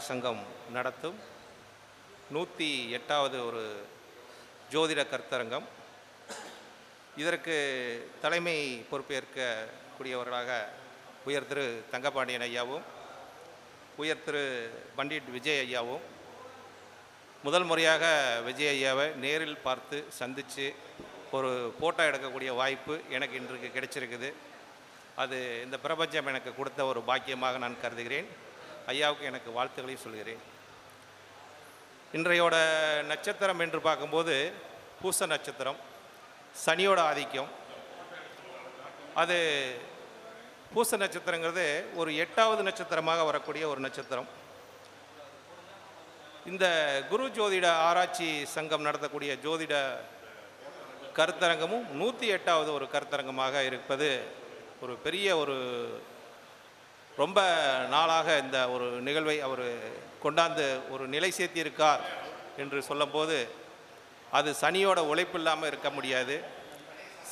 ஆராய்ச்சி சங்கம் நடத்தும். நூற்றி எட்டாவது ஒரு ஜோதிட கருத்தரங்கம். இதற்கு தலைமை பொறுப்பேற்கக்கூடியவர்களாக உயர் திரு தங்கபாண்டியன் ஐயாவும் உயர் திரு பண்டிட் விஜய் ஐயாவும் முதல் முறையாக விஜய் ஐயாவை நேரில் பார்த்து சந்தித்து ஒரு ஃபோட்டோ எடுக்கக்கூடிய வாய்ப்பு எனக்கு இன்றைக்கு கிடைச்சிருக்குது. அது இந்த பிரபஞ்சம் எனக்கு கொடுத்த ஒரு பாக்கியமாக நான் கருதுகிறேன். ஐயாவுக்கு எனக்கு வாழ்த்துக்களை சொல்கிறேன். இன்றையோட நட்சத்திரம் என்று பார்க்கும்போது பூச நட்சத்திரம் சனியோட ஆதிக்கம். அது பூச நட்சத்திரங்கிறது ஒரு எட்டாவது நட்சத்திரமாக வரக்கூடிய ஒரு நட்சத்திரம். இந்த குரு ஜோதிட ஆராய்ச்சி சங்கம் நடத்தக்கூடிய ஜோதிட கருத்தரங்கமும் நூற்றி எட்டாவது ஒரு கருத்தரங்கமாக இருப்பது ஒரு பெரிய ஒரு ரொம்ப நாளாக இந்த ஒரு நிகழ்வை அவர் கொண்டாந்து ஒரு நிலை சேர்த்தியிருக்கார் என்று சொல்லும்போது அது சனியோட உழைப்பு இல்லாமல் இருக்க முடியாது.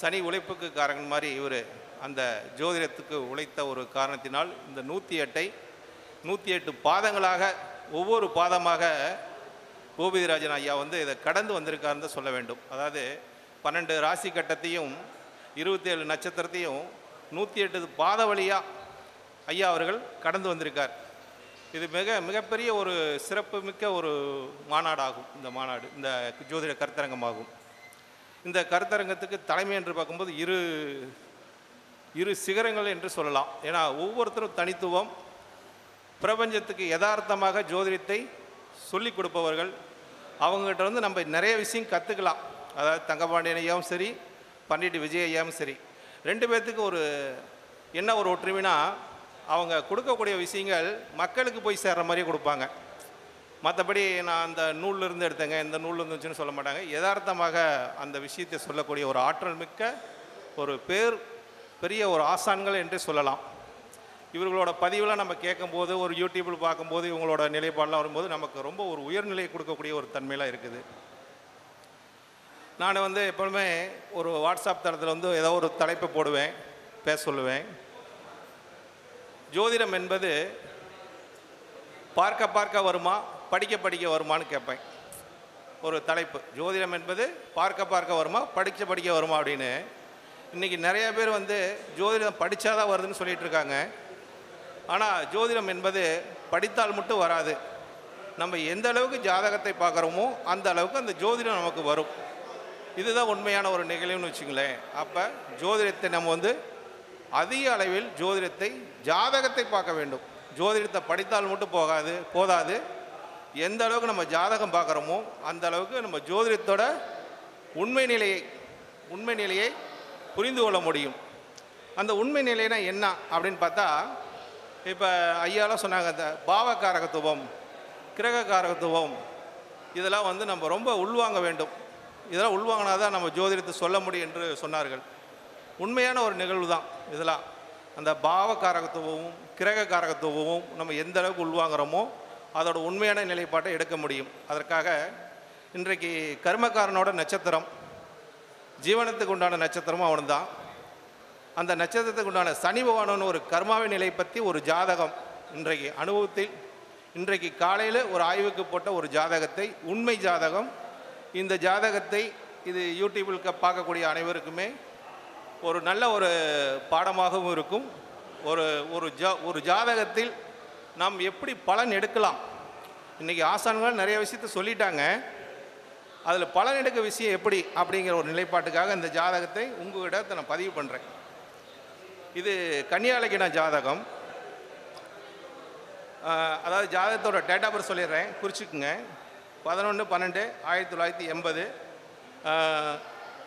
சனி உழைப்புக்கு காரணம் மாதிரி இவர் அந்த ஜோதிடத்துக்கு உழைத்த ஒரு காரணத்தினால் இந்த நூற்றி எட்டை நூற்றி எட்டு பாதங்களாக ஒவ்வொரு பாதமாக கோபிதிராஜன் ஐயா வந்து இதை கடந்து வந்திருக்காருன்னு தான் சொல்ல வேண்டும். அதாவது பன்னெண்டு ராசி கட்டத்தையும் இருபத்தேழு நட்சத்திரத்தையும் நூற்றி எட்டு பாத வழியாக ஐயா அவர்கள் கடந்து வந்திருக்கார். இது மிக மிகப்பெரிய ஒரு சிறப்பு மிக்க ஒரு மாநாடாகும் இந்த மாநாடு இந்த ஜோதிட கருத்தரங்கமாகும். இந்த கருத்தரங்கத்துக்கு தலைமை என்று பார்க்கும்போது இரு இரு சிகரங்கள் என்று சொல்லலாம். ஏன்னா ஒவ்வொருத்தரும் தனித்துவம் பிரபஞ்சத்துக்கு யதார்த்தமாக ஜோதிடத்தை சொல்லிக் கொடுப்பவர்கள். அவங்ககிட்ட வந்து நம்ம நிறைய விஷயம் கற்றுக்கலாம் அதாவது தங்கபாண்டியன் ஐயாவும் சரி பண்டிட் விஜய் ஐயாவும் சரி. ரெண்டு பேர்த்துக்கு ஒரு என்ன ஒரு ஒற்றுமைனா அவங்க கொடுக்கக்கூடிய விஷயங்கள் மக்களுக்கு போய் சேர்ற மாதிரியே கொடுப்பாங்க. மற்றபடி நான் அந்த நூல்ல இருந்து எடுத்தேங்க. இந்த நூல் இருந்துச்சுன்னு சொல்ல மாட்டாங்க. யதார்த்தமாக அந்த விஷயத்தை சொல்லக்கூடிய ஒரு ஆற்றல் மிக்க ஒரு பேர் பெரிய ஒரு ஆசான்கள் என்று சொல்லலாம். இவர்களோட பதிவெலாம் நம்ம கேட்கும்போது ஒரு யூடியூப்பில் பார்க்கும்போது இவங்களோட நிலைப்பாடெலாம் வரும்போது நமக்கு ரொம்ப ஒரு உயர்நிலையை கொடுக்கக்கூடிய ஒரு தன்மையெலாம் இருக்குது. நான் வந்து எப்பவுமே ஒரு வாட்ஸ்அப் தளத்தில் வந்து ஏதோ ஒரு தலைப்பை போடுவேன் பேச சொல்லுவேன். ஜோதிடம் என்பது பார்க்க பார்க்க வருமா படிக்க படிக்க வருமான்னு கேட்பேன். ஒரு தலைப்பு. ஜோதிடம் என்பது பார்க்க பார்க்க வருமா படிக்க படிக்க வருமா அப்படின்னு. இன்றைக்கி நிறைய பேர் வந்து ஜோதிடம் படித்தாதான் வருதுன்னு சொல்லிகிட்ருக்காங்க ஆனால் ஜோதிடம் என்பது படித்தால் மட்டும் வராது. நம்ம எந்த அளவுக்கு ஜாதகத்தை பார்க்குறோமோ அந்த அளவுக்கு அந்த ஜோதிடம் நமக்கு வரும். இதுதான் உண்மையான ஒரு நிகழ்வுன்னு வச்சுங்களேன். அப்போ ஜோதிடத்தை நம்ம வந்து அதிக அளவில் ஜோதிடத்தை ஜாதகத்தை பார்க்க வேண்டும். ஜோதிடத்தை படித்தால் மட்டும் போகாது போதாது. எந்த அளவுக்கு நம்ம ஜாதகம் பார்க்குறோமோ அந்த அளவுக்கு நம்ம ஜோதிடத்தோட உண்மை நிலையை உண்மை நிலையை புரிந்து கொள்ள முடியும். அந்த உண்மை நிலைனா என்ன அப்படின்னு பார்த்தா இப்போ ஐயாலாம் சொன்னாங்க இந்த பாவகாரகத்துவம் கிரகக்காரகத்துவம் இதெல்லாம் வந்து நம்ம ரொம்ப உள்வாங்க வேண்டும். இதெல்லாம் உள்வாங்கினா தான் நம்ம ஜோதிடத்தை சொல்ல முடியும் என்று சொன்னார்கள். உண்மையான ஒரு நிகழ்வு தான் இதெல்லாம். அந்த பாவகாரகத்துவமும் கிரககாரகத்துவமும் நம்ம எந்த அளவுக்கு உள்வாங்குறோமோ அதோட உண்மையான நிலைப்பாட்டை எடுக்க முடியும். அதற்காக இன்றைக்கு கர்மக்காரனோட நட்சத்திரம் ஜீவனத்துக்கு உண்டான நட்சத்திரமும் அவன்தான் அந்த நட்சத்திரத்துக்கு உண்டான சனி பகவானு ஒரு கர்மாவின் நிலை பற்றி ஒரு ஜாதகம் இன்றைக்கு அனுபவத்தில் இன்றைக்கு காலையில் ஒரு ஆய்வுக்கு போட்ட ஒரு ஜாதகத்தை உண்மை ஜாதகம். இந்த ஜாதகத்தை இது யூடியூபில் பார்க்கக்கூடிய அனைவருக்குமே ஒரு நல்ல ஒரு பாடமாகவும் இருக்கும். ஒரு ஒரு ஜா ஒரு ஜாதகத்தில் நாம் எப்படி பலன் எடுக்கலாம்? இன்றைக்கி ஆசான்கள் நிறைய விஷயத்த சொல்லிட்டாங்க. அதில் பலன் எடுக்க விஷயம் எப்படி? அப்படிங்கிற ஒரு நிலைப்பாட்டுக்காக இந்த ஜாதகத்தை உங்ககிட்ட நான் பதிவு பண்ணுறேன் இது கன்னியாலக்கின ஜாதகம். அதாவது ஜாதகத்தோட டேட்டா பர்த் சொல்லிடுறேன். குறிச்சிக்குங்க. பதினொன்று பன்னெண்டு ஆயிரத்தி தொள்ளாயிரத்தி எண்பது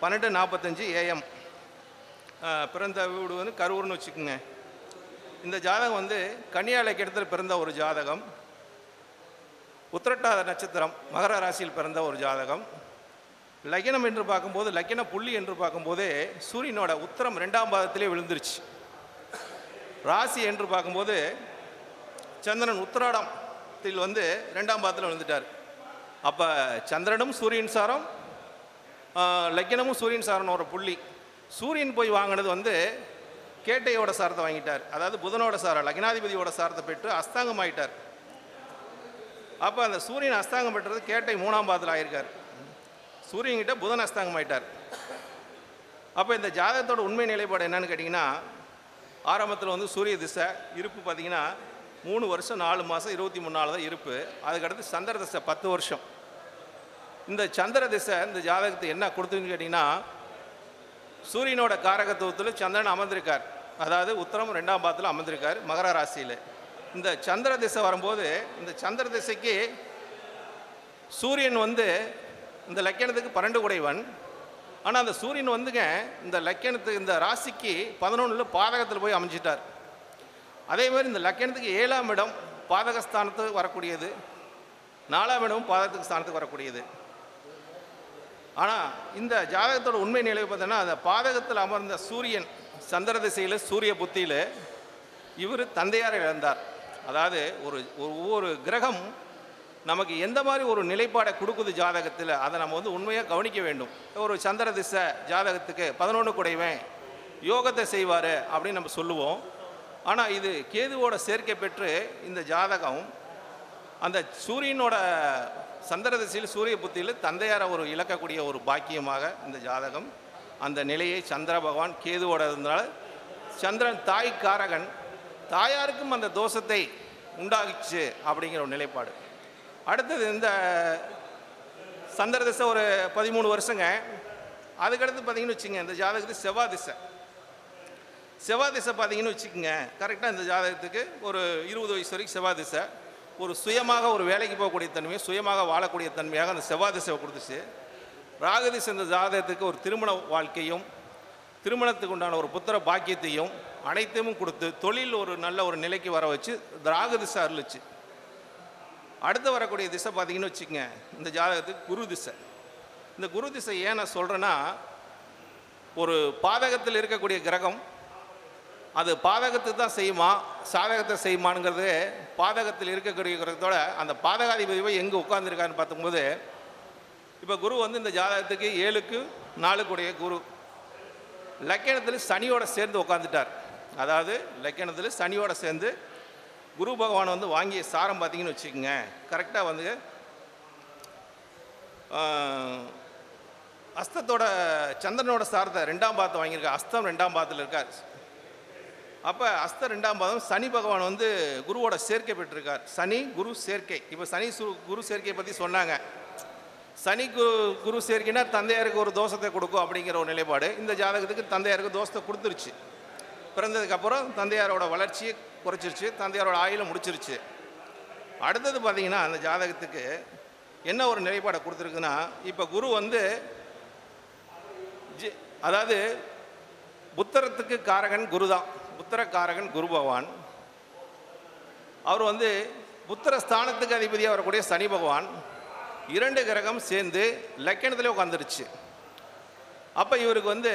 பன்னெண்டு நாற்பத்தஞ்சு ஏஎம் பிறந்த வீடு வந்து கரூர்னு வச்சுக்கோங்க. இந்த ஜாதகம் வந்து கன்னியாலக்கிடத்தில் பிறந்த ஒரு ஜாதகம். உத்திரட்டாத நட்சத்திரம் மகர ராசியில் பிறந்த ஒரு ஜாதகம். லக்கினம் என்று பார்க்கும்போது லக்கின புள்ளி என்று பார்க்கும்போது சூரியனோட உத்தரம் ரெண்டாம் பாதத்திலே விழுந்துருச்சு. ராசி என்று பார்க்கும்போது சந்திரன் உத்திராடத்தில் வந்து ரெண்டாம் பாதத்தில் விழுந்துட்டார். அப்போ சந்திரனும் சூரியன் சாரம் லக்கினமும் சூரியன் சாரன் ஒரு புள்ளி. சூரியன் போய் வாங்கினது வந்து கேட்டையோட சாரத்தை வாங்கிட்டார். அதாவது புதனோட சாரம் லக்னாதிபதியோட சாரத்தை பெற்று அஸ்தாங்கம் ஆகிட்டார் அப்போ அந்த சூரியன் அஸ்தாங்கம் பெற்றது கேட்டை மூணாம் பாதத்தில் ஆயிருக்கார். சூரியன்கிட்ட புதன் அஸ்தாங்கம் ஆயிட்டார். அப்போ இந்த ஜாதகத்தோட உண்மை நிலைப்பாடு என்னன்னு கேட்டிங்கன்னா ஆரம்பத்தில் வந்து சூரிய திசை இருப்பு பார்த்தீங்கன்னா மூணு வருஷம் நாலு மாதம் இருபத்தி மூணு நாள் தான் இருப்பு. அதுக்கடுத்து சந்திர திசை பத்து வருஷம். இந்த சந்திர திசை இந்த ஜாதகத்தை என்ன கொடுத்துன்னு கேட்டிங்கன்னா சூரியனோட காரகத்துவத்தில் சந்திரன் அமர்ந்திருக்கார். அதாவது உத்தரம் ரெண்டாம் பாதத்தில் அமர்ந்திருக்கார் மகர ராசியில். இந்த சந்திர திசை வரும்போது இந்த சந்திர திசைக்கு சூரியன் வந்து இந்த லக்கணத்துக்கு பன்னெண்டு குடைவன் ஆனால் அந்த சூரியன் வந்துங்க இந்த லக்கணத்துக்கு இந்த ராசிக்கு பதினொன்றில் பாதகத்தில் போய் அமைஞ்சிட்டார். அதே மாதிரி இந்த லக்கணத்துக்கு ஏழாம் இடம் பாதகஸ்தானத்துக்கு வரக்கூடியது. நாலாம் இடம் பாதகத்துக்கு ஸ்தானத்துக்கு வரக்கூடியது. ஆனால் இந்த ஜாதகத்தோட உண்மை நிலை பார்த்தோன்னா அந்த பாதகத்தில் அமர்ந்த சூரியன் சந்திர திசையில் சூரிய புத்தியில் இவர் தந்தையார் இழந்தார். அதாவது ஒரு ஒவ்வொரு கிரகம் நமக்கு எந்த மாதிரி ஒரு நிலைப்பாடை கொடுக்குது ஜாதகத்தில் அதை நம்ம வந்து உண்மையாக கவனிக்க வேண்டும். ஒரு சந்திர திசை ஜாதகத்துக்கு பதினொன்று குடைவன் யோகத்தை செய்வார் அப்படின்னு நம்ம சொல்லுவோம். ஆனால் இது கேதுவோட சேர்க்கை பெற்று இந்த ஜாதகம் அந்த சூரியனோட சந்திர திசையில் சூரிய புத்தியில் தந்தையாரை ஒரு இழக்கக்கூடிய ஒரு பாக்கியமாக இந்த ஜாதகம் அந்த நிலையை சந்திர பகவான் கேதுவோட இருந்தனால சந்திரன் தாய் காரகன் தாயாருக்கும் அந்த தோஷத்தை உண்டாகிச்சு அப்படிங்கிற ஒரு நிலைப்பாடு. அடுத்தது இந்த சந்திர திசை ஒரு பதிமூணு வருஷங்க. அதுக்கடுத்து பார்த்தீங்கன்னு வச்சுங்க இந்த ஜாதகத்துக்கு செவ்வாய் திசை. செவ்வாய் திசை பார்த்தீங்கன்னு வச்சுக்கோங்க கரெக்டாக இந்த ஜாதகத்துக்கு ஒரு இருபது வயசு வரைக்கும் செவ்வாய் திசை. ஒரு சுயமாக ஒரு வேலைக்கு போகக்கூடிய தன்மையை சுயமாக வாழக்கூடிய தன்மையாக அந்த செவ்வாய் திசை கொடுத்துச்சு. ராகு திசை இந்த ஜாதகத்துக்கு ஒரு திருமண வாழ்க்கையும் திருமணத்துக்கு உண்டான ஒரு புத்திர பாக்கியத்தையும் அனைத்தையும் கொடுத்து தொழில் ஒரு நல்ல ஒரு நிலைக்கு வர வச்சு ராகு திசை அருளுச்சு. அடுத்து வரக்கூடிய திசை பார்த்தீங்கன்னு வச்சுக்கோங்க இந்த ஜாதகத்துக்கு குரு திசை. இந்த குரு திசை ஏன் நான் சொல்கிறேன்னா ஒரு பாதகத்தில் இருக்கக்கூடிய கிரகம் அது பாதகத்துக்கு தான் செய்யுமா? சாதகத்தை செய்யுமாங்கிறது பாதகத்தில் இருக்கக்கூடியதோட அந்த பாதகாதிபதி போய் எங்கே உட்காந்துருக்காருன்னு பார்க்கும்போது இப்போ குரு வந்து இந்த ஜாதகத்துக்கு ஏழுக்கு நாலுக்குடைய குரு. லக்கணத்தில் சனியோட சேர்ந்து உட்காந்துட்டார் அதாவது லக்கணத்தில் சனியோட சேர்ந்து குரு பகவான் வந்து வாங்கிய சாரம் பார்த்தீங்கன்னு வச்சுக்கோங்க. கரெக்டாக வந்து அஸ்தத்தோட சந்திரனோட சாரத்தை ரெண்டாம் பாத்து வாங்கியிருக்கார். அஸ்தம் ரெண்டாம் பாத்தில் இருக்கார். அப்போ அஸ்த ரெண்டாம் பாதம் சனி பகவான் வந்து குருவோட சேர்க்கை பெற்றிருக்கார். சனி குரு சேர்க்கை. இப்போ சனி சு குரு சேர்க்கையை பற்றி சொன்னாங்க. சனி குரு குரு சேர்க்கைனா தந்தையாருக்கு ஒரு தோஷத்தை கொடுக்கும் அப்படிங்கிற ஒரு நிலைப்பாடு. இந்த ஜாதகத்துக்கு தந்தையாருக்கு தோஷத்தை கொடுத்துருச்சு. பிறந்ததுக்கப்புறம் தந்தையாரோட வளர்ச்சியை குறைச்சிருச்சு. தந்தையாரோட ஆயுளை முடிச்சிருச்சு. அடுத்தது பார்த்தீங்கன்னா அந்த ஜாதகத்துக்கு என்ன ஒரு நிலைப்பாடை கொடுத்துருக்குன்னா இப்போ குரு வந்து ஜி- அதாவது புத்தரத்துக்கு காரகன் குரு தான் புத்திரக்காரகன் குரு பகவான். அவர் வந்து புத்திர ஸ்தானத்துக்கு அதிபதியாக வரக்கூடிய சனி பகவான். இரண்டு கிரகம் சேர்ந்து லக்கணத்தில் உட்காந்துருச்சு அப்போ இவருக்கு வந்து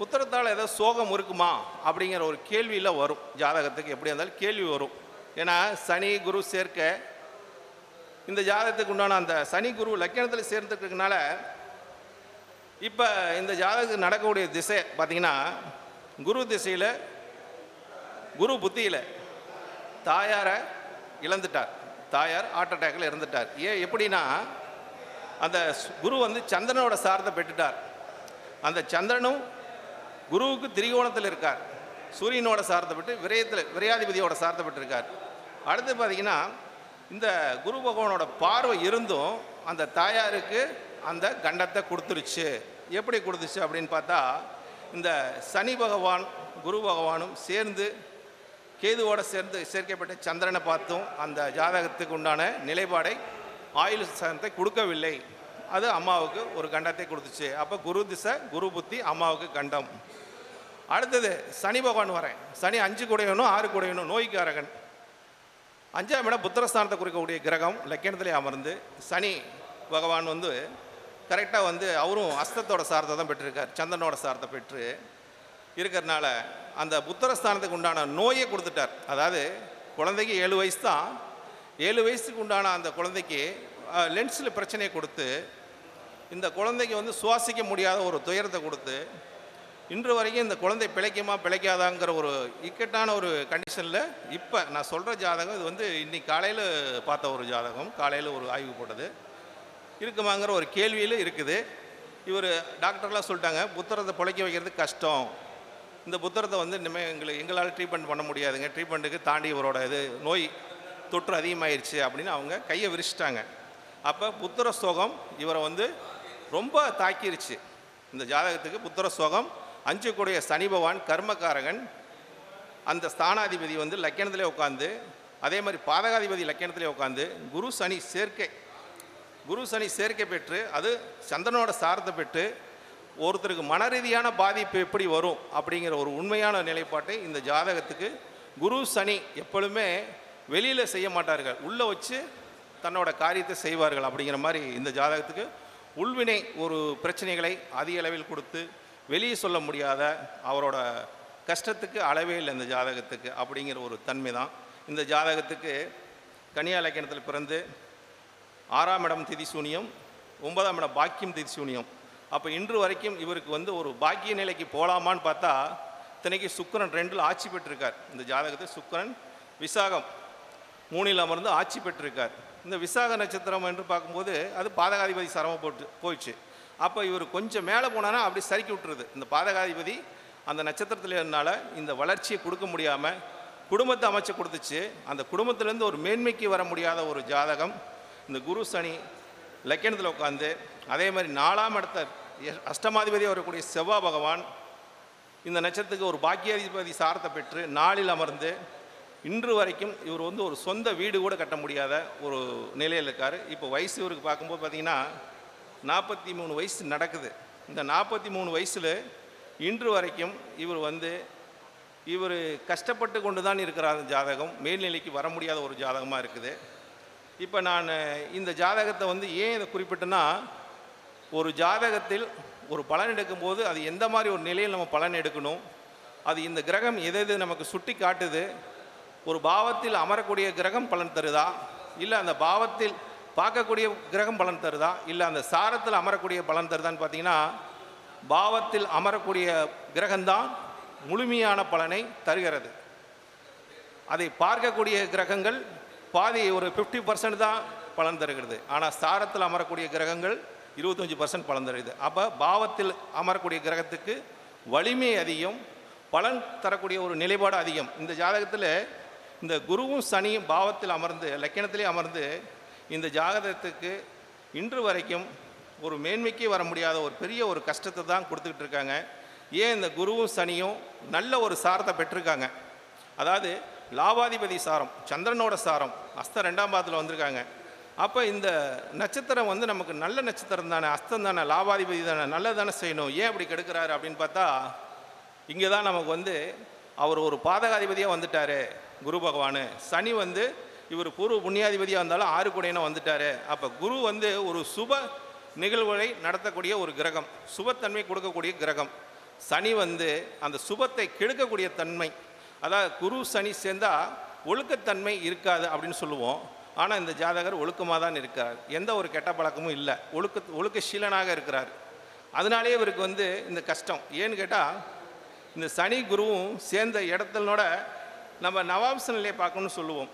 புத்திரத்தால் ஏதோ சோகம் இருக்குமா அப்படிங்கிற ஒரு கேள்வியில் வரும். ஜாதகத்துக்கு எப்படி இருந்தாலும் கேள்வி வரும். ஏன்னா சனி குரு சேர்க்க இந்த ஜாதகத்துக்கு உண்டான அந்த சனி குரு லக்கணத்தில் சேர்ந்துருக்கிறதுனால இப்போ இந்த ஜாதகத்துக்கு நடக்கக்கூடிய திசை பார்த்திங்கன்னா குரு திசையில் குரு புத்தியில் தாயாரை இழந்துட்டார். தாயார் ஹார்ட் அட்டாக்கில் இறந்துட்டார். ஏன் எப்படின்னா அந்த குரு வந்து சந்திரனோட சாரத்தை பெற்றுட்டார். அந்த சந்திரனும் குருவுக்கு திரிகோணத்தில் இருக்கார். சூரியனோட சாரத்தை பெற்று விரயத்தில் விரையாதிபதியோட சாரத்தை பெற்றிருக்கார். அடுத்து பார்த்தீங்கன்னா இந்த குரு பகவானோட பார்வை இருந்தும் அந்த தாயாருக்கு அந்த கண்டத்தை கொடுத்துருச்சு. எப்படி கொடுத்துச்சு அப்படின்னு பார்த்தா இந்த சனி பகவான் குரு பகவானும் சேர்ந்து கேதுவோட சேர்ந்து சேர்க்கப்பட்ட சந்திரனை பார்த்தும் அந்த ஜாதகத்துக்கு உண்டான நிலைப்பாடை ஆயுள் சனத்தை கொடுக்கவில்லை. அது அம்மாவுக்கு ஒரு கண்டத்தை கொடுத்துச்சு. அப்போ குரு திசை குரு புத்தி அம்மாவுக்கு கண்டம். அடுத்தது சனி பகவான் வரேன். சனி அஞ்சு குடையணும் ஆறு குடையணும் நோய்க்காரகன் அஞ்சாம் இடம் புத்திரஸ்தானத்தை குறிக்கக்கூடிய கிரகம் லக்கணத்திலே அமர்ந்து சனி பகவான் வந்து கரெக்டாக வந்து அவரும் அஸ்தத்தோட சாரத்தை தான் பெற்றிருக்கார். சந்திரனோட சாரத்தை பெற்று இருக்கிறதுனால அந்த புத்தரஸ்தானத்துக்கு உண்டான நோயை கொடுத்துட்டார். அதாவது குழந்தைக்கு ஏழு வயசு தான். ஏழு வயசுக்கு உண்டான அந்த குழந்தைக்கு லென்ஸில் பிரச்சனையை கொடுத்து இந்த குழந்தைக்கு வந்து சுவாசிக்க முடியாத ஒரு துயரத்தை கொடுத்து இன்று வரைக்கும் இந்த குழந்தை பிழைக்குமா பிழைக்காதாங்கிற ஒரு இக்கட்டான ஒரு கண்டிஷனில் இப்போ நான் சொல்கிற ஜாதகம் இது வந்து இன்னைக்கு காலையில் பார்த்த ஒரு ஜாதகம் காலையில் ஒரு ஆய்வு போட்டது. இருக்குமாங்கிற ஒரு கேள்வியில் இருக்குது. இவர் டாக்டர்லாம் சொல்லிட்டாங்க புத்தரத்தை பிழைக்க வைக்கிறது கஷ்டம். இந்த புத்தரத்தை வந்து இனிமேல் எங்களை எங்களால் ட்ரீட்மெண்ட் பண்ண முடியாதுங்க. ட்ரீட்மெண்ட்டுக்கு தாண்டி இவரோட இது நோய் தொற்று அதிகமாயிருச்சு அப்படின்னு அவங்க கையை விரிச்சிட்டாங்க. அப்போ புத்திர சோகம் இவரை வந்து ரொம்ப தாக்கிருச்சு. இந்த ஜாதகத்துக்கு புத்திர சோகம் அஞ்சுக்கூடிய சனி பகவான் கர்மகாரகன் அந்த ஸ்தானாதிபதி வந்து லக்கணத்திலே உட்காந்து அதே மாதிரி பாதகாதிபதி லக்கணத்திலே உட்காந்து குரு சனி சேர்க்கை குரு சனி சேர்க்கை பெற்று அது சந்திரனோட சாரத்தை பெற்று ஒருத்தருக்கு மன ரீதியான பாதிப்பு எப்படி வரும் அப்படிங்கிற ஒரு உண்மையான நிலைப்பாட்டை இந்த ஜாதகத்துக்கு குரு சனி எப்பொழுதுமே வெளியில் செய்ய மாட்டார்கள். உள்ளே வச்சு தன்னோட காரியத்தை செய்வார்கள் அப்படிங்கிற மாதிரி இந்த ஜாதகத்துக்கு உள்வினை ஒரு பிரச்சனைகளை அதிக அளவில் கொடுத்து வெளியே சொல்ல முடியாத அவரோட கஷ்டத்துக்கு அளவே இல்லை இந்த ஜாதகத்துக்கு அப்படிங்கிற ஒரு தன்மை தான். இந்த ஜாதகத்துக்கு கனியா இலக்கணத்தில் பிறந்து ஆறாம் இடம் திதி சூனியம் ஒன்பதாம் இடம் பாக்கியம் திதி சூனியம். அப்போ இன்று வரைக்கும் இவருக்கு வந்து ஒரு பாக்கிய நிலைக்கு போகலாமான்னு பார்த்தா இத்தனைக்கு சுக்கரன் ரெண்டில் ஆட்சி பெற்றிருக்கார். இந்த ஜாதகத்தை சுக்கிரன் விசாகம் மூணில் அமர்ந்து ஆட்சி பெற்றிருக்கார். இந்த விசாக நட்சத்திரம் என்று பார்க்கும்போது அது பாதகாதிபதி சிரமம் போட்டு போயிடுச்சு. அப்போ இவர் கொஞ்சம் மேலே போனானா அப்படி சறுக்கி விட்டுருது. இந்த பாதகாதிபதி அந்த நட்சத்திரத்தில் இருந்தனால இந்த வளர்ச்சியை கொடுக்க முடியாமல் குடும்பத்தை அமைச்சு கொடுத்துச்சு. அந்த குடும்பத்திலேருந்து ஒரு மேன்மைக்கு வர முடியாத ஒரு ஜாதகம் இந்த குரு சனி லக்கணத்தில் உட்காந்து அதே மாதிரி நாலாம் இடத்த அஷ்டமாதிபதி வரக்கூடிய செவ்வாய் பகவான் இந்த நட்சத்திரத்துக்கு ஒரு பாக்கியாதிபதி சாரத்தை பெற்று நாளில் அமர்ந்து இன்று வரைக்கும் இவர் வந்து ஒரு சொந்த வீடு கூட கட்ட முடியாத ஒரு நிலையில் இருக்கார். இப்போ வயசு இவருக்கு பார்க்கும்போது பார்த்தீங்கன்னா நாற்பத்தி மூணு வயசு நடக்குது. இந்த நாற்பத்தி மூணு வயசில் இன்று வரைக்கும் இவர் வந்து இவர் கஷ்டப்பட்டு கொண்டு தான் இருக்கிறார் ஜாதகம். மேல்நிலைக்கு வர முடியாத ஒரு ஜாதகமாக இருக்குது. இப்போ நான் இந்த ஜாதகத்தை வந்து ஏன் இதை குறிப்பிட்டேன்னா ஒரு ஜாதகத்தில் ஒரு பலன் எடுக்கும்போது அது எந்த மாதிரி ஒரு நிலையில் நம்ம பலன் எடுக்கணும்? அது இந்த கிரகம் எது எது நமக்கு சுட்டி காட்டுது? ஒரு பாவத்தில் அமரக்கூடிய கிரகம் பலன் தருதா? இல்லை அந்த பாவத்தில் பார்க்கக்கூடிய கிரகம் பலன் தருதா? இல்லை அந்த சாரத்தில் அமரக்கூடிய பலன் தருதான்னு பார்த்தீங்கன்னா பாவத்தில் அமரக்கூடிய கிரகம்தான் முழுமையான பலனை தருகிறது. அதை பார்க்கக்கூடிய கிரகங்கள் பாதி ஒரு ஃபிஃப்டி பர்சன்ட் தான் பலன் தருகிறது. ஆனால் சாரத்தில் அமரக்கூடிய கிரகங்கள் இருபத்தஞ்சி பர்சன்ட் பலன் தருகிறது. அப்போ பாவத்தில் அமரக்கூடிய கிரகத்துக்கு வலிமை அதிகம் பலன் தரக்கூடிய ஒரு நிலைப்பாடு அதிகம். இந்த ஜாதகத்தில் இந்த குருவும் சனியும் பாவத்தில் அமர்ந்து லக்கணத்திலே அமர்ந்து இந்த ஜாதகத்துக்கு இன்று வரைக்கும் ஒரு மேன்மைக்கே வர முடியாத ஒரு பெரிய ஒரு கஷ்டத்தை தான் கொடுத்துக்கிட்டு இருக்காங்க. ஏன் இந்த குருவும் சனியும் நல்ல ஒரு சாரத்தை பெற்றிருக்காங்க? அதாவது லாபாதிபதி சாரம் சந்திரனோட சாரம் அஸ்தம் ரெண்டாம் பாதத்தில் வந்திருக்காங்க. அப்போ இந்த நட்சத்திரம் வந்து நமக்கு நல்ல நட்சத்திரம் தானே அஸ்தம் தானே லாபாதிபதி தானே நல்லது தானே செய்யணும். ஏன் அப்படி கெடுக்கிறாரு அப்படின்னு பார்த்தா இங்கே தான் நமக்கு வந்து அவர் ஒரு பாதகாதிபதியாக வந்துட்டாரு குரு பகவான். சனி வந்து இவர் பூர்வ புண்ணியாதிபதியாக இருந்தாலும் ஆறு குடையினா வந்துட்டாரு. அப்போ குரு வந்து ஒரு சுப நிகழ்வுகளை நடத்தக்கூடிய ஒரு கிரகம் சுபத்தன்மை கொடுக்கக்கூடிய கிரகம். சனி வந்து அந்த சுபத்தை கெடுக்கக்கூடிய தன்மை அதாவது குரு சனி சேர்ந்தால் ஒழுக்கத்தன்மை இருக்காது அப்படின்னு சொல்லுவோம். ஆனால் இந்த ஜாதகர் ஒழுக்கமாக தான் இருக்கிறார். எந்த ஒரு கெட்ட பழக்கமும் இல்லை. ஒழுக்க ஒழுக்கசீலனாக இருக்கிறார். அதனாலே இவருக்கு வந்து இந்த கஷ்டம். ஏன்னு கேட்டால் இந்த சனி குருவும் சேர்ந்த இடத்தினோட நம்ம நவாம்ச நிலையை பார்க்கணும்னு சொல்லுவோம்.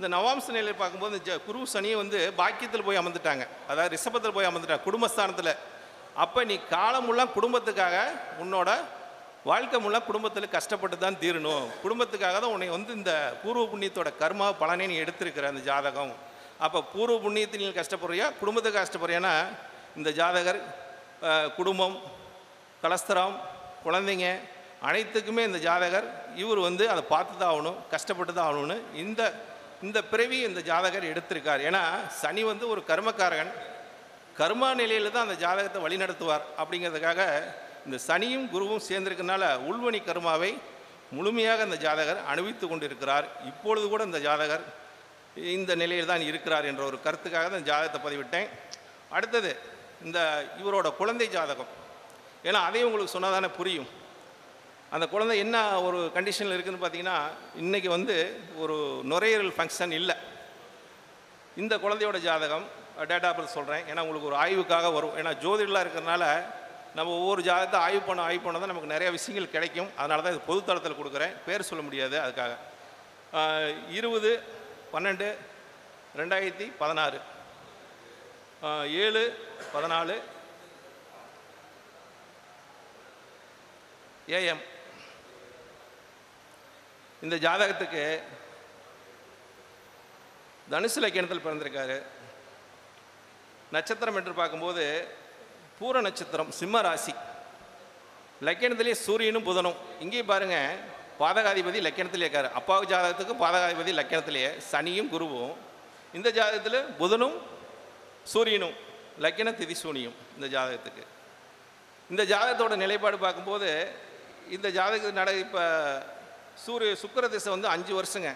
இந்த நவாம்ச நிலையை பார்க்கும்போது இந்த ஜ- குரு சனியை வந்து பாக்கியத்தில் போய் அமர்ந்துட்டாங்க. அதாவது ரிஷபத்தில் போய் அமர்ந்துட்டாங்க குடும்பஸ்தானத்தில். அப்போ நீ காலமுள்ள குடும்பத்துக்காக உன்னோட வாழ்க்கை முள்ள குடும்பத்தில் கஷ்டப்பட்டு தான் தீரணும். குடும்பத்துக்காக தான் உன்னை வந்து இந்த பூர்வ புண்ணியத்தோட கர்மா பலனை நீ எடுத்திருக்கிற அந்த ஜாதகம். அப்போ பூர்வ புண்ணியத்தில் நீ கஷ்டப்படுறியா? குடும்பத்துக்கு கஷ்டப்படுறியானா இந்த ஜாதகர் குடும்பம் கலஸ்தரம் குழந்தைங்க அனைத்துக்குமே இந்த ஜாதகர் இவர் வந்து அதை பார்த்து தான் ஆகணும் கஷ்டப்பட்டு தான் ஆகணும்னு இந்த இந்த பிறவி இந்த ஜாதகர் எடுத்திருக்கார். ஏன்னா சனி வந்து ஒரு கர்மக்காரகன். கர்மா நிலையில் தான் அந்த ஜாதகத்தை வழிநடத்துவார் அப்படிங்கிறதுக்காக இந்த சனியும் குருவும் சேர்ந்திருக்கனால உள்வணி கர்மாவை முழுமையாக அந்த ஜாதகர் அனுபவித்து கொண்டிருக்கிறார். இப்பொழுது கூட இந்த ஜாதகர் இந்த நிலையில் தான் இருக்கிறார் என்ற ஒரு கருத்துக்காக தான் ஜாதகத்தை பதிவிட்டேன். அடுத்தது இந்த இவரோட குழந்தை ஜாதகம். ஏன்னா அதையும் உங்களுக்கு சொன்னால் தானே புரியும். அந்த குழந்தை என்ன ஒரு கண்டிஷனில் இருக்குதுன்னு பார்த்தீங்கன்னா இன்றைக்கி வந்து ஒரு நுரையீரல் ஃபங்க்ஷன் இல்லை. இந்த குழந்தையோட ஜாதகம் டேட்டா பர்த் சொல்கிறேன் ஏன்னா உங்களுக்கு ஒரு ஆய்வுக்காக வரும். ஏன்னா ஜோதிடலாக இருக்கிறனால நம்ம ஒவ்வொரு ஜாதகத்தை ஆய்வு பண்ண ஆய்வு பண்ண தான் நமக்கு நிறைய விஷயங்கள் கிடைக்கும். அதனால தான் இது பொதுத்தளத்தில் கொடுக்குறேன். பேர் சொல்ல முடியாது அதுக்காக. இருபது பன்னெண்டு ரெண்டாயிரத்தி பதினாறு. ஏழு பதினாலு. ஏஎம். இந்த ஜாதகத்துக்கு தனுசு லக்கணத்தில் பிறந்திருக்காரு. நட்சத்திரம் என்று பார்க்கும்போது பூர நட்சத்திரம் சிம்ம ராசி. லக்கணத்திலே சூரியனும் புதனும். இங்கேயும் பாருங்க பாதகாதிபதி லக்கணத்திலே இருக்காரு. அப்பாவு ஜாதகத்துக்கு பாதகாதிபதி லக்கணத்திலேயே சனியும் குருவும். இந்த ஜாதகத்தில் புதனும் சூரியனும் லக்கண திதி சூனியும் இந்த ஜாதகத்துக்கு. இந்த ஜாதகத்தோட நிலைப்பாடு பார்க்கும்போது இந்த ஜாதக நட இப்போ சூரிய சுக்கிர திசை வந்து அஞ்சு வருஷங்க.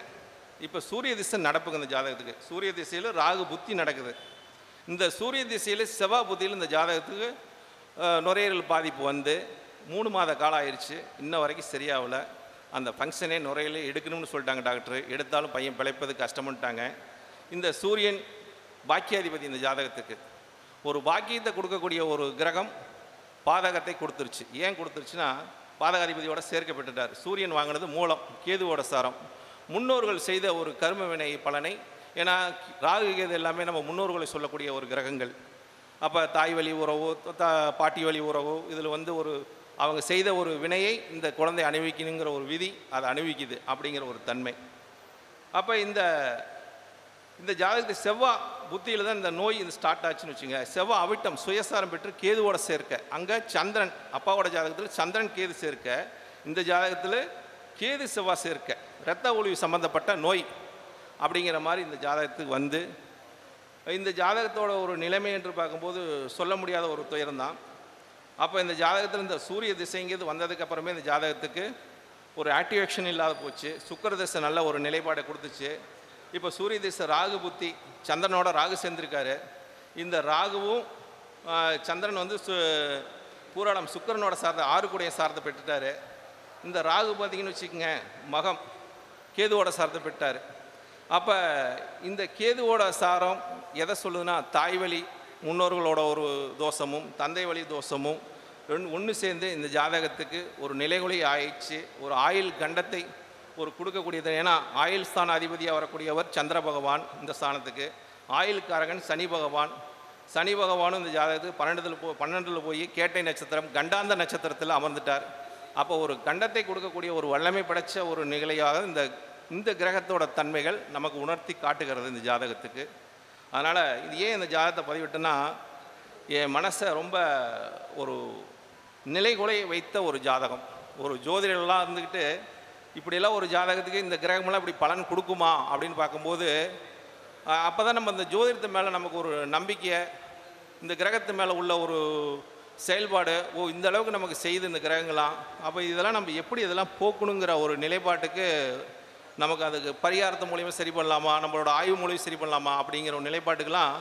இப்போ சூரிய திசை நடப்புங்க இந்த ஜாதகத்துக்கு. சூரிய திசையில் ராகு புத்தி நடக்குது. இந்த சூரிய திசையில் செவ்வாய் புத்தியில் இந்த ஜாதகத்துக்கு நுரையீரல் பாதிப்பு வந்து மூணு மாத காலம் ஆயிடுச்சு. இன்ன வரைக்கும் சரியாகல. அந்த ஃபங்க்ஷனே நுரையீரல் எடுக்கணும்னு சொல்லிட்டாங்க டாக்டர். எடுத்தாலும் பையன் பிழைப்பது கஷ்டம்ட்டாங்க இந்த சூரியன் பாக்கியாதிபதி இந்த ஜாதகத்துக்கு. ஒரு பாக்கியத்தை கொடுக்கக்கூடிய ஒரு கிரகம் பாதகத்தை கொடுத்துருச்சு. ஏன் கொடுத்துருச்சுன்னா பாதகாதிபதியோட சேர்க்கப்பட்டுட்டார். சூரியன் வாங்கினது மூலம் கேதுவோட சாரம். முன்னோர்கள் செய்த ஒரு கர்ம வினை பலனை ஏன்னா ராகு கேது எல்லாமே நம்ம முன்னோர்களை சொல்லக்கூடிய ஒரு கிரகங்கள். அப்போ தாய் வழி உறவோ தா பாட்டி வழி உறவோ இதில் வந்து ஒரு அவங்க செய்த ஒரு வினையை இந்த குழந்தை அணிவிக்கணுங்கிற ஒரு விதி அதை அணிவிக்குது அப்படிங்கிற ஒரு தன்மை. அப்போ இந்த இந்த ஜாதகத்தை செவ்வாய் புத்தியில் தான் இந்த நோய் இது ஸ்டார்ட் ஆச்சுன்னு வச்சுங்க. செவ்வாய் அவிட்டம் சுயசாரம் பெற்று கேதுவோட சேர்க்க. அங்கே சந்திரன் அப்பாவோட ஜாதகத்தில் சந்திரன் கேது சேர்க்க. இந்த ஜாதகத்தில் கேது செவ்வாய் சேர்க்க. இரத்த ஒளிவு சம்பந்தப்பட்ட நோய். அப்படிங்கிற மாதிரி இந்த ஜாதகத்துக்கு வந்து இந்த ஜாதகத்தோட ஒரு நிலைமை என்று பார்க்கும்போது சொல்ல முடியாத ஒரு துயரம் தான் அப்போ இந்த ஜாதகத்தில் இந்த சூரிய திசைங்கிறது வந்ததுக்கு அப்புறமே இந்த ஜாதகத்துக்கு ஒரு ஆக்டிவேஷன் இல்லாத போச்சு. சுக்கர திசை நல்ல ஒரு நிலைப்பாடை கொடுத்துச்சு. இப்போ சூரிய திசை ராகு புத்தி சந்திரனோட ராகு சேர்ந்திருக்காரு. இந்த ராகுவும் சந்திரன் வந்து சு பூராடம் சுக்கிரனோட சார்ந்த ஆறு கூடைய சார்ந்த பெற்றுட்டாரு. இந்த ராகு பார்த்தீங்கன்னு வச்சுக்கோங்க மகம் கேதுவோட சார்ந்த பெற்றார் அப்போ இந்த கேதுவோட சாரம் எதை சொல்லுதுன்னா தாய் வழி முன்னோர்களோட ஒரு தோஷமும் தந்தை வழி தோஷமும் ரெண்டு ஒன்று சேர்ந்து இந்த ஜாதகத்துக்கு ஒரு நிலைகுலி ஆயிடுச்சு. ஒரு ஆயுள் கண்டத்தை ஒரு கொடுக்கக்கூடியது. ஏன்னா ஆயுள் ஸ்தான அதிபதியாக வரக்கூடியவர் சந்திர பகவான் இந்த ஸ்தானத்துக்கு. ஆயுள்காரகன் சனி பகவான். சனி பகவானும் இந்த ஜாதகத்துக்கு பன்னெண்டில் போ பன்னெண்டில் போய் கேட்டை நட்சத்திரம் கண்டாந்த நட்சத்திரத்தில் அமர்ந்துட்டார். அப்போ ஒரு கண்டத்தை கொடுக்கக்கூடிய ஒரு வல்லமை படைச்ச ஒரு நிகழையாக இந்த இந்த கிரகத்தோட தன்மைகள் நமக்கு உணர்த்தி காட்டுகிறது இந்த ஜாதகத்துக்கு. அதனால் இது ஏன் இந்த ஜாதகத்தை பதிவிட்டேன்னா என் மனசை ரொம்ப ஒரு நிலைகுலை வைத்த ஒரு ஜாதகம். ஒரு ஜோதிடலாம் இருந்துக்கிட்டு இப்படியெல்லாம் ஒரு ஜாதகத்துக்கு இந்த கிரகமெல்லாம் இப்படி பலன் கொடுக்குமா அப்படின்னு பார்க்கும்போது அப்போ தான் நம்ம இந்த ஜோதிடத்து மேலே நமக்கு ஒரு நம்பிக்கை இந்த கிரகத்து மேலே உள்ள ஒரு செயல்பாடு ஓ இந்த அளவுக்கு நமக்கு செய்து இந்த கிரகங்களாம் அப்போ இதெல்லாம் நம்ம எப்படி இதெல்லாம் போக்கணுங்கிற ஒரு நிலைப்பாட்டுக்கு நமக்கு அதுக்கு பரிகாரத்து மூலியமாக சரி பண்ணலாமா? நம்மளோட ஆய்வு மூலியம் சரி பண்ணலாமா? அப்படிங்கிற ஒரு நிலைப்பாட்டுக்கெல்லாம்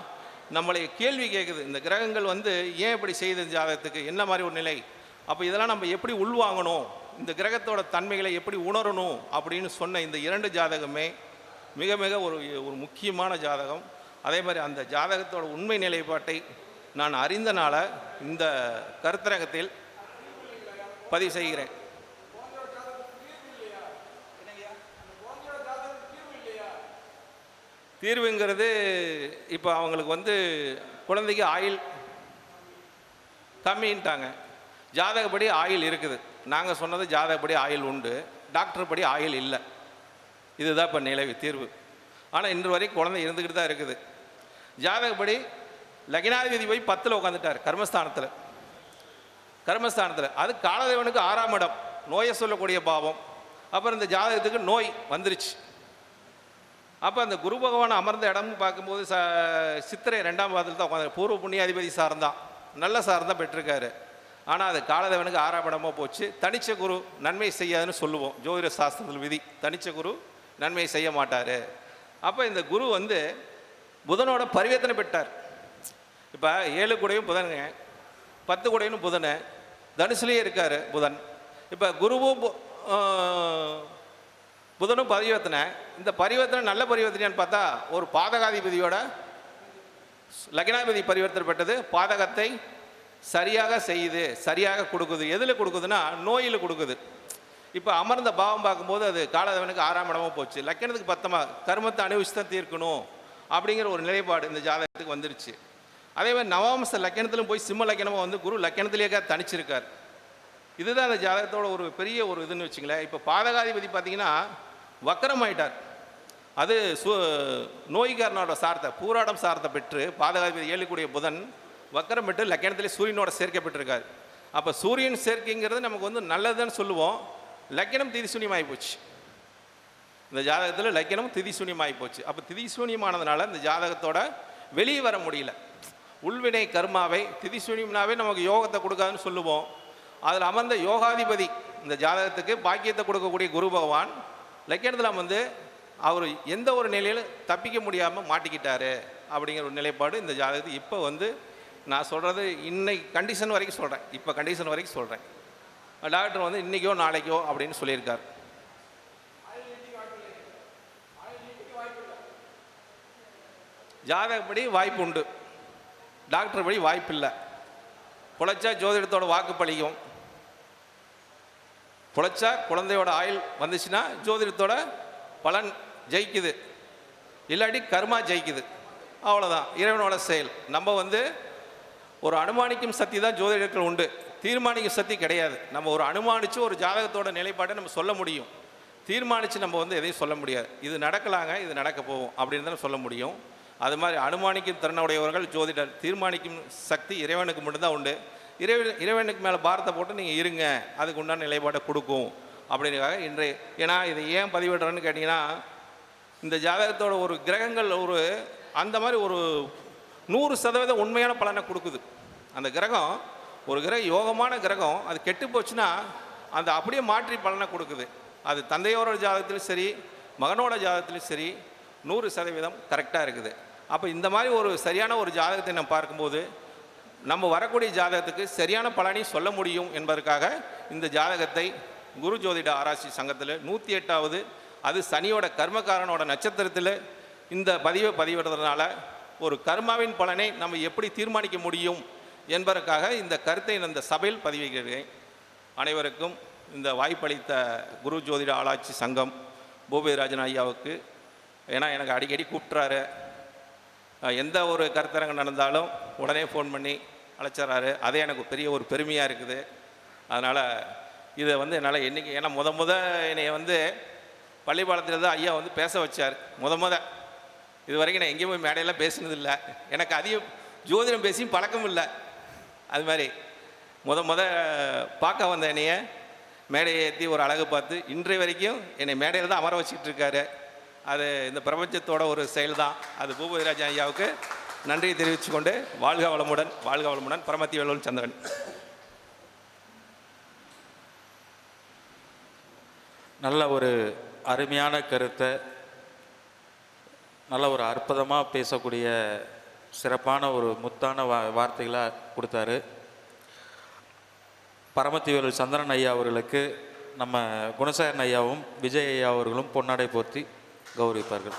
நம்மளை கேள்வி கேட்குது இந்த கிரகங்கள் வந்து ஏன் இப்படி செய்த ஜாதகத்துக்கு? என்ன மாதிரி ஒரு நிலை? அப்போ இதெல்லாம் நம்ம எப்படி உள்வாங்கணும்? இந்த கிரகத்தோட தன்மைகளை எப்படி உணரணும்? அப்படின்னு சொன்ன இந்த இரண்டு ஜாதகமே மிக மிக ஒரு ஒரு முக்கியமான ஜாதகம். அதே மாதிரி அந்த ஜாதகத்தோட உண்மை நிலைப்பாட்டை நான் அறிந்தனால இந்த கருத்தரகத்தில் பதிவு செய்கிறேன். தீர்வுங்கிறது இப்போ அவங்களுக்கு வந்து குழந்தைக்கு ஆயில் கம்மின்ட்டாங்க. ஜாதகப்படி ஆயில் இருக்குது. நாங்கள் சொன்னது ஜாதகப்படி ஆயில் உண்டு. டாக்டர் படி ஆயில் இல்லை. இதுதான் இப்போ நிலவு தீர்வு. ஆனால் இன்று வரைக்கும் குழந்தை இருந்துக்கிட்டு தான் இருக்குது. ஜாதகப்படி லக்னாதிபதி போய் பத்தில் உட்காந்துட்டார் கர்மஸ்தானத்தில். கர்மஸ்தானத்தில். அது காலதேவனுக்கு ஆறாம் இடம். நோயை சொல்லக்கூடிய பாவம். அப்புறம் இந்த ஜாதகத்துக்கு நோய் வந்துருச்சு. அப்போ அந்த குரு பகவான் அமர்ந்த இடம்னு பார்க்கும்போது ச சித்திரை ரெண்டாம் பாதத்தில் தான் உட்காந்து பூர்வ புண்ணியாதிபதி சார்ந்தான். நல்ல சார்ந்தான் பெற்றிருக்காரு. ஆனால் அது காலதேவனுக்கு ஆறாபடமாக போச்சு. தனிச்ச குரு நன்மை செய்யாதுன்னு சொல்லுவோம். ஜோதிட சாஸ்திரத்தில் விதி. தனிச்ச குரு நன்மை செய்ய மாட்டார். அப்போ இந்த குரு வந்து புதனோட பரிவர்த்தனை பெற்றார். இப்போ ஏழு கூடையும் புதனுங்க பத்து கூடையும் புதனு. தனுசுலேயே இருக்கார் புதன். இப்போ குருவும் பு- புதனும் பரிவர்த்தனை. இந்த பரிவர்த்தனை நல்ல பரிவர்த்தனையான்னு பார்த்தா ஒரு பாதகாதிபதியோட லக்னாதிபதி பரிவர்த்தனை பெற்றது. பாதகத்தை சரியாக செய்யுது சரியாக கொடுக்குது. எதில் கொடுக்குதுன்னா நோயில் கொடுக்குது. இப்போ அமர்ந்த பாவம் பார்க்கும்போது அது காலதவனுக்கு ஆறாம் இடமா போச்சு. லக்கணத்துக்கு பத்தமா கர்மத்தை அனுபவிச்சு தான் தீர்க்கணும் அப்படிங்கிற ஒரு நிலைப்பாடு இந்த ஜாதகத்துக்கு வந்துருச்சு. அதே மாதிரி நவாம்ச லக்கணத்திலும் போய் சிம்ம லக்கணமாக வந்து குரு லக்கணத்திலேயே தனிச்சிருக்கார். இதுதான் அந்த ஜாதகத்தோட ஒரு பெரிய ஒரு இதுன்னு வச்சுங்களேன் இப்போ பாதகாதிபதி பார்த்தீங்கன்னா வக்கரமாயிட்டார். அது சு நோய்காரனோட சார்த்தை பூராடம் சார்த்தை பெற்று பாதகாதிபதி ஏழுக்கூடிய புதன் வக்கரம் பெற்று லக்கணத்திலே சூரியனோட சேர்க்கப்பட்டிருக்காரு அப்போ சூரியன் சேர்க்கைங்கிறது நமக்கு வந்து நல்லதுன்னு சொல்லுவோம். லக்கணம் திதி சூன்யமாகி போச்சு. இந்த ஜாதகத்தில் லக்கணம் திதி சூன்யமாகி போச்சு. அப்போ திதி சூன்யமானதுனால இந்த ஜாதகத்தோட வெளியே வர முடியல. உள்வினை கர்மாவை திதி சூன்யம்னாவே நமக்கு யோகத்தை கொடுக்காதுன்னு சொல்லுவோம். அதில் அமர்ந்த யோகாதிபதி இந்த ஜாதகத்துக்கு பாக்கியத்தை கொடுக்கக்கூடிய குரு பகவான் லக்கணத்தில் வந்து அவர் எந்த ஒரு நிலையில் தப்பிக்க முடியாமல் மாட்டிக்கிட்டாரு அப்படிங்கிற ஒரு நிலைப்பாடு இந்த ஜாதகத்து இப்போ வந்து நான் சொல்கிறது இன்னைக்கு கண்டிஷன் வரைக்கும் சொல்கிறேன் இப்போ கண்டிஷன் வரைக்கும் சொல்கிறேன் டாக்டர் வந்து இன்றைக்கோ நாளைக்கோ அப்படின்னு சொல்லியிருக்கார். ஜாதகப்படி வாய்ப்பு உண்டு. டாக்டர் படி வாய்ப்பு இல்லை பொழைச்சா ஜோதிடத்தோட வாக்கு பழிக்கும். புழைச்சா குழந்தையோட ஆயுள் வந்துச்சுன்னா ஜோதிடத்தோட பலன் ஜெயிக்குது. இல்லாட்டி கர்மா ஜெயிக்குது. அவ்வளோதான் இறைவனோட செயல். நம்ம வந்து ஒரு அனுமானிக்கும் சக்தி தான் ஜோதிடர்கள் உண்டு. தீர்மானிக்கும் சக்தி கிடையாது. நம்ம ஒரு அனுமானித்து ஒரு ஜாதகத்தோட நிலைப்பாட்டை நம்ம சொல்ல முடியும். தீர்மானித்து நம்ம வந்து எதையும் சொல்ல முடியாது. இது நடக்கலாங்க இது நடக்க போகும் அப்படின்னு தான் சொல்ல முடியும். அது மாதிரி அனுமானிக்கும் திறனுடையவர்கள் ஜோதிடர் தீர்மானிக்கும் சக்தி இறைவனுக்கு மட்டும்தான் உண்டு. இறைவன் இறைவனுக்கு மேலே பாரத்தை போட்டு நீங்கள் இருங்க அதுக்கு உண்டான நிலைப்பாட்டை கொடுக்கும். அப்படின்றதுக்காக இன்றைய ஏன்னா இதை ஏன் பதிவிடுறேன்னு கேட்டிங்கன்னா இந்த ஜாதகத்தோட ஒரு கிரகங்கள் ஒரு அந்த மாதிரி ஒரு நூறு சதவீதம் உண்மையான பலனை கொடுக்குது. அந்த கிரகம் ஒரு கிரகம் யோகமான கிரகம் அது கெட்டு போச்சுன்னா அந்த அப்படியே மாற்றி பலனை கொடுக்குது. அது தந்தையோட ஜாதகத்திலும் சரி மகனோட ஜாதகத்திலும் சரி நூறு சதவீதம் கரெக்டாக இருக்குது. அப்போ இந்த மாதிரி ஒரு சரியான ஒரு ஜாதகத்தை நம்ம பார்க்கும்போது நம்ம வரக்கூடிய ஜாதகத்துக்கு சரியான பலனை சொல்ல முடியும் என்பதற்காக இந்த ஜாதகத்தை குரு ஜோதிட ஆராய்ச்சி சங்கத்தில் நூற்றி எட்டாவது அது சனியோட கர்மக்காரனோட நட்சத்திரத்தில் இந்த பதிவை பதிவிடுறதுனால ஒரு கர்மாவின் பலனை நம்ம எப்படி தீர்மானிக்க முடியும் என்பதற்காக இந்த கருத்தை இந்த சபையில் பதிவிடுகிறேன். அனைவருக்கும் இந்த வாய்ப்பளித்த குரு ஜோதிட ஆராய்ச்சி சங்கம் பூபதிராஜன் ஐயாவுக்கு ஏன்னா எனக்கு அடிக்கடி கூப்பிட்றாரு எந்த ஒரு கருத்தரங்கம் நடந்தாலும் உடனே ஃபோன் பண்ணி அழைச்சிட்றாரு. அதே எனக்கு பெரிய ஒரு பெருமையாக இருக்குது. அதனால் இதை வந்து என்னால் என்றைக்கு ஏன்னா முத முத என்னைய வந்து பள்ளிப்பாளத்தில் தான் ஐயா வந்து பேச வச்சார். முத முத. இது வரைக்கும் நான் எங்கேயும் போய் மேடையெல்லாம் பேசினதில்லை எனக்கு அதிகம் ஜோதிடம் பேசியும் பழக்கம் இல்லை. அது மாதிரி முத முத பார்க்க வந்த என்னைய மேடையை ஏற்றி ஒரு அழகு பார்த்து இன்றைய வரைக்கும் என்னை மேடையில் தான் அமர வச்சுக்கிட்டு இருக்காரு. அது இந்த பிரபஞ்சத்தோட ஒரு செயல் தான் அது பூபதிராஜன் ஐயாவுக்கு நன்றியை தெரிவித்து கொண்டு வாழ்க வளமுடன் வாழ்க வளமுடன் பரமத்தி வேலூர் சந்திரன். நல்ல ஒரு அருமையான கருத்தை நல்ல ஒரு அற்புதமாக பேசக்கூடிய சிறப்பான ஒரு முத்தான வா வார்த்தைகளாக கொடுத்தாரு. பரமத்திவேலு சந்திரன் ஐயா அவர்களுக்கு நம்ம குணசேகரன் ஐயாவும் விஜய் ஐயா அவர்களும் பொன்னாடை போர்த்தி. ಗೌರಿ ಪಾರ್ಗಲ್